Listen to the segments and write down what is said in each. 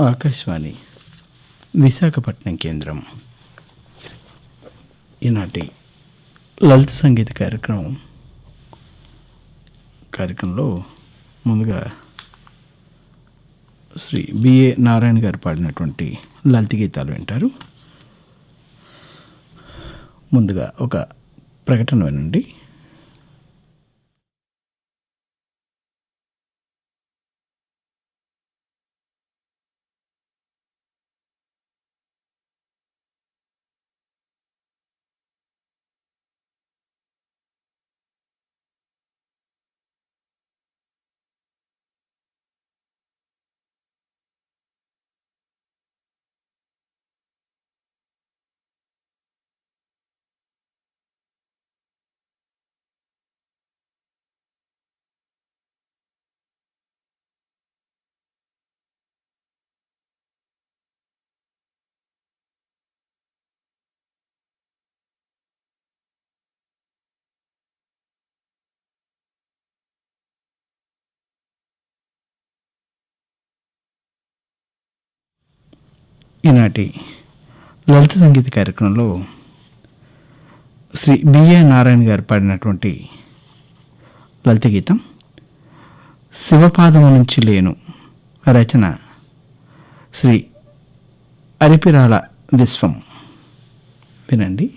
ఆకాశవాణి విశాఖపట్నం కేంద్రం. ఈనాటి లలిత సంగీత కార్యక్రమం కార్యక్రమంలో ముందుగా శ్రీ బిఏ నారాయణ గారు పాడినటువంటి లలిత గీతాలు వింటారు. ముందుగా ఒక ప్రకటన వినండి. ఈనాటి లలిత సంగీత కార్యక్రమంలో శ్రీ బిఏ నారాయణ గారు పాడినటువంటి లలిత గీతం శివపాదము నుంచి లేను రచన శ్రీ అరిపిరాల విశ్వం. వినండి.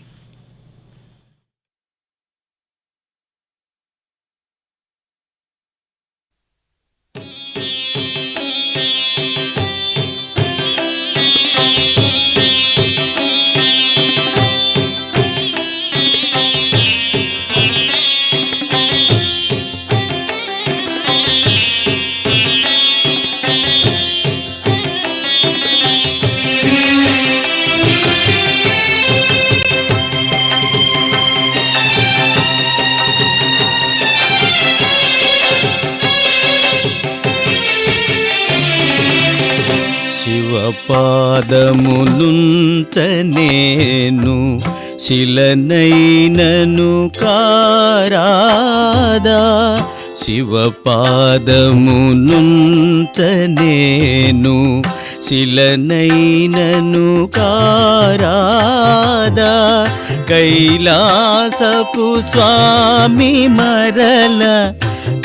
శివపాదములుంచనేను శిలనైనను కారాదా. శివపాదములుంచనేను శిలనైనను కారాదా. కైలాసపు స్వామి మరల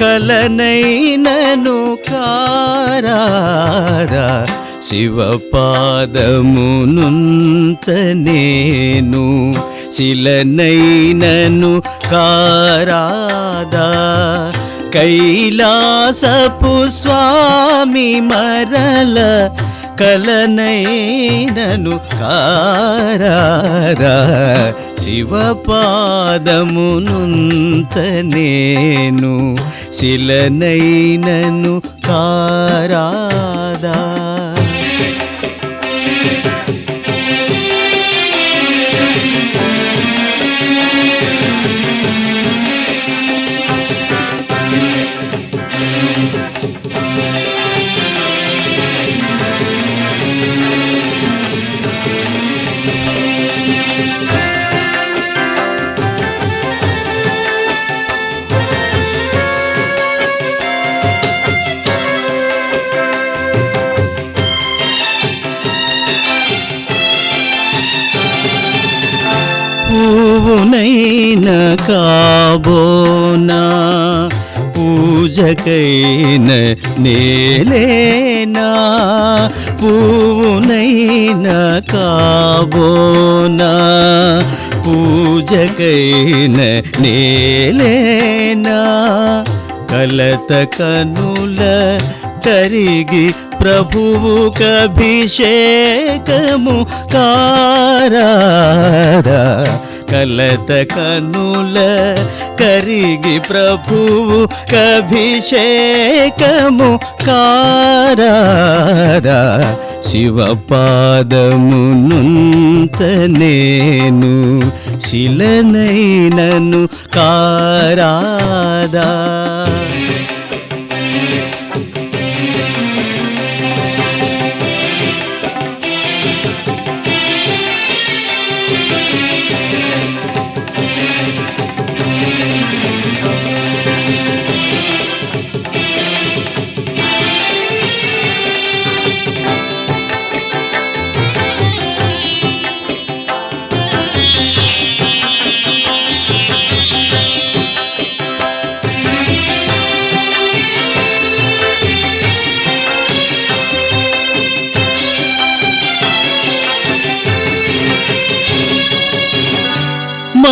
కలనైనను కారాదా. శివపాదమునుంచనేను శిలనైనను కారాదా. కైలాసపు స్వామి మరల కలనైనను కారాదా. శివపాదమునుంచనేను శిలనైనను కారాదా. పూవునైన కాబోనా? పూజకైన నేలేనా? పూవునైన కాబోనా? పూజకైన నేలేనా? కలత కనుల కరిగి ప్రభువుకభిషేకము కారారా? కలత కనుల కరిగి ప్రభువు కభిషేకము కారారా. శివపాదమునుంతనేను శిలనైనను కారాదా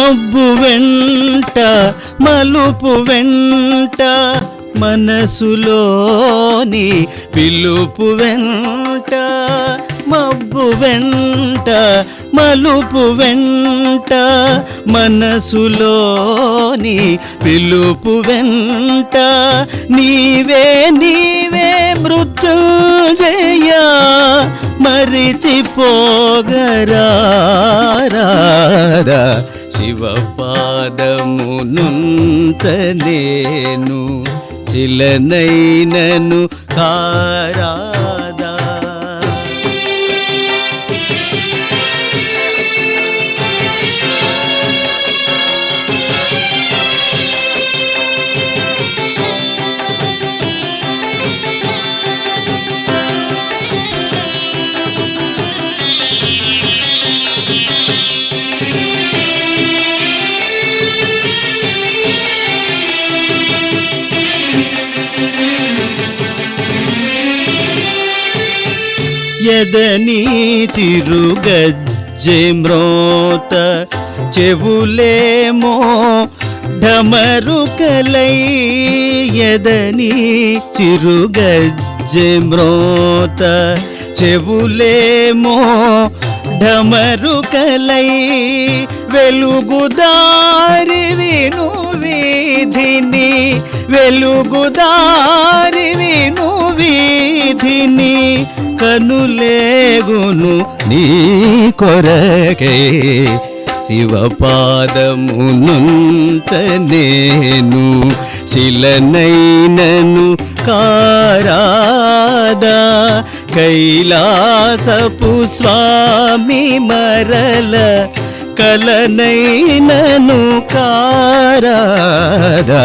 మబ్బు వెంట మలుపు వెంట మనసులోని పిలుపు వెంట మబ్బు వెంట మలుపు వెంట మనసులోని పిలుపు వెంట. నీవే నీవే మృత్యుంజయ మరిచిపోగరారా. శివపాదమునుంతనేను చిలనైనను కారా ఎదని చిరుగజ్జె మ్రోత? చెవులేమో ఢమరుకలై ఎదని చిరుగజ్జె మ్రోత? చెవులేమో ఢమరుకలై వెలుగుదారి విను వీధిని వెలుగుదారి విను వీధిని. కనులేగును నీ కొరకే శివపాదమునుంత నేను శిలనైనను కారాదా. కైలాసపు స్వామి మరల కలనైనను కారాదా.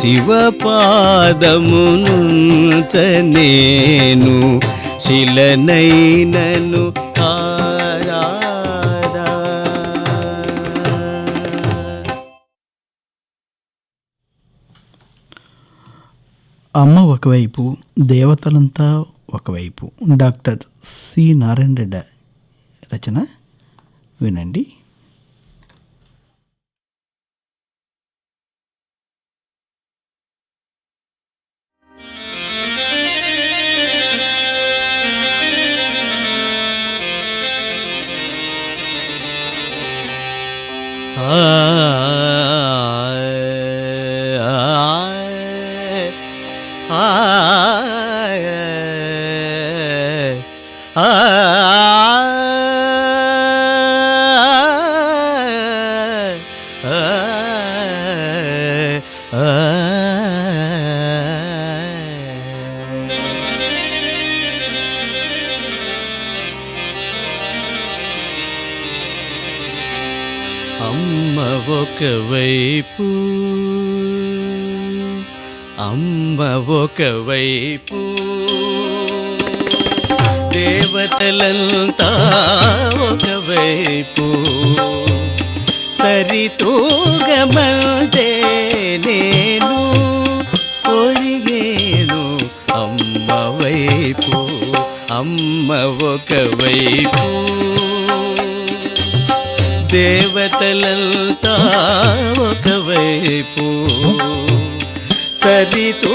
శివపాదమునుంత నేను శిలనైనను కారాదా అమ్మ ఒకవైపు దేవతలంతా ఒకవైపు. Doctor C. నారాయణ రెడ్డి రచన వినండి. 呃呃 అమ్మ ఒకవైపు అమ్మ ఒకవైపు. దేవతలంతా ఒకవైపు సరితూగమంటే నేను ఒరిగేను అమ్మ వైపు అమ్మ ఒకవైపు. దేవతలంతా ఒకవైపు. సరితూగమంటే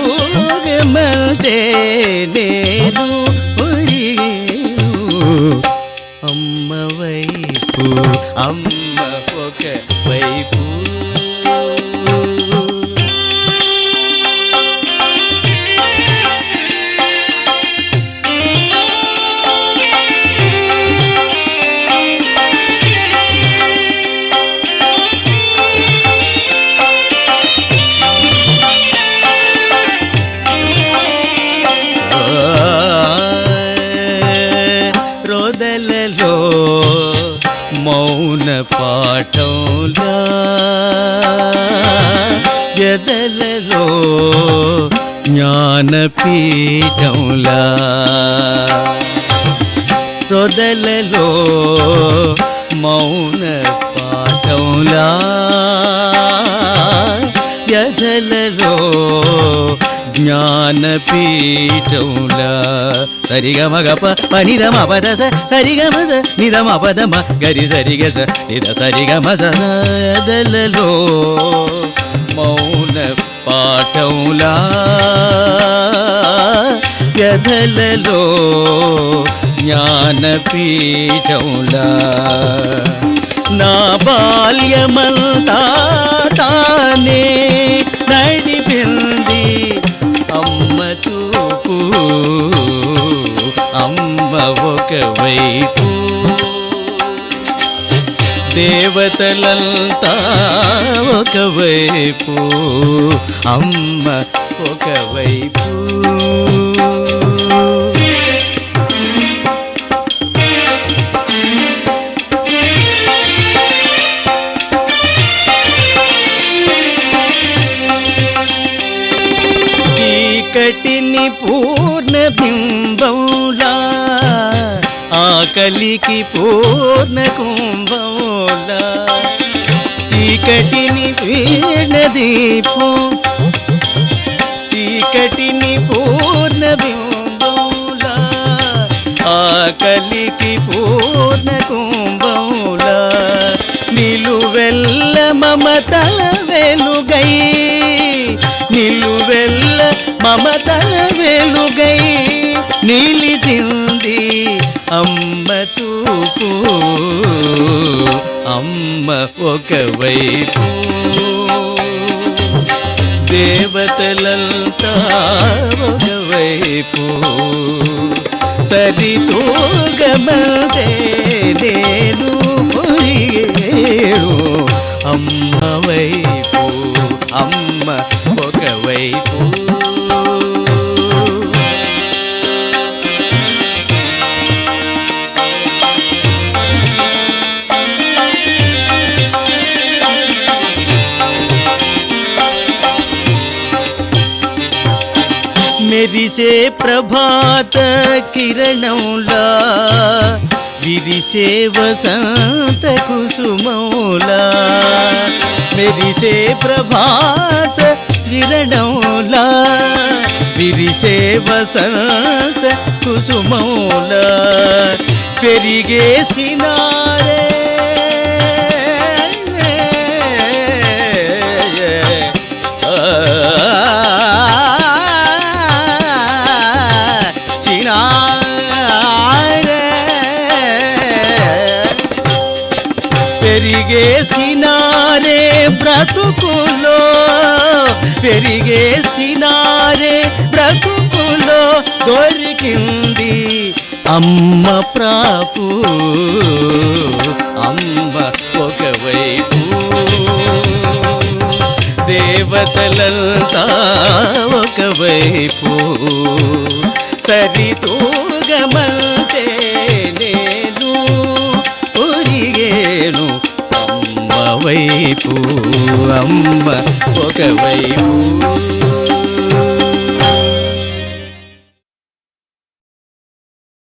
నేను అమ్మ వైపు అమ్మ ఒక వైపు. గదలలో జ్ఞానపీఠంలా రొదలలో మౌన పాఠంలా యథలలో జ్ఞానపీఠంలా పీఠంలా సరిగమ గప పనిదమ పద స సరిగమ స నిదమ పదమ గరి సరిగ స నిద సరిగమ సదలలో మౌన పాఠంలా వ్యధలలో జ్ఞానపీఠంలా నా బాల్యమంతా తానే నడిపింది అమ్మ చూపు అమ్మ ఒకవైపు దేవతలంతా ఒకవైపు అమ్మ ఒకవైపు. చీకటిని పూర్ణ బింబంలా కలికి పూర్ణ కుంభంలా చీకటిని వీణ దీపం. చీకటిని పూర్ణ బింబంలా కలికి పూర్ణ కుంభంలా నిలువెల్ల మమతల వెలుగై. నిలువెల్ల మమతల వెలుగై. నిలిచింది అమ్మ చూపు అమ్మ ఒకవైపు. దేవతలంతా ఒకవైపు. సరితూగమదే ప్రభాత కిరణంలా విరిసే వసంత కుసుమౌలా మెరిసే ప్రభాత కిరణంలా విరిసే వసంత కుసుమౌలా పెరిగే సినారే పెరిగేసినారే బ్రతుకులో దొరికింది అమ్మ ప్రాపు. అమ్మ ఒకవైపు. దేవతలంతా ఒకవైపు. సరితో అంబ ఒకవైపు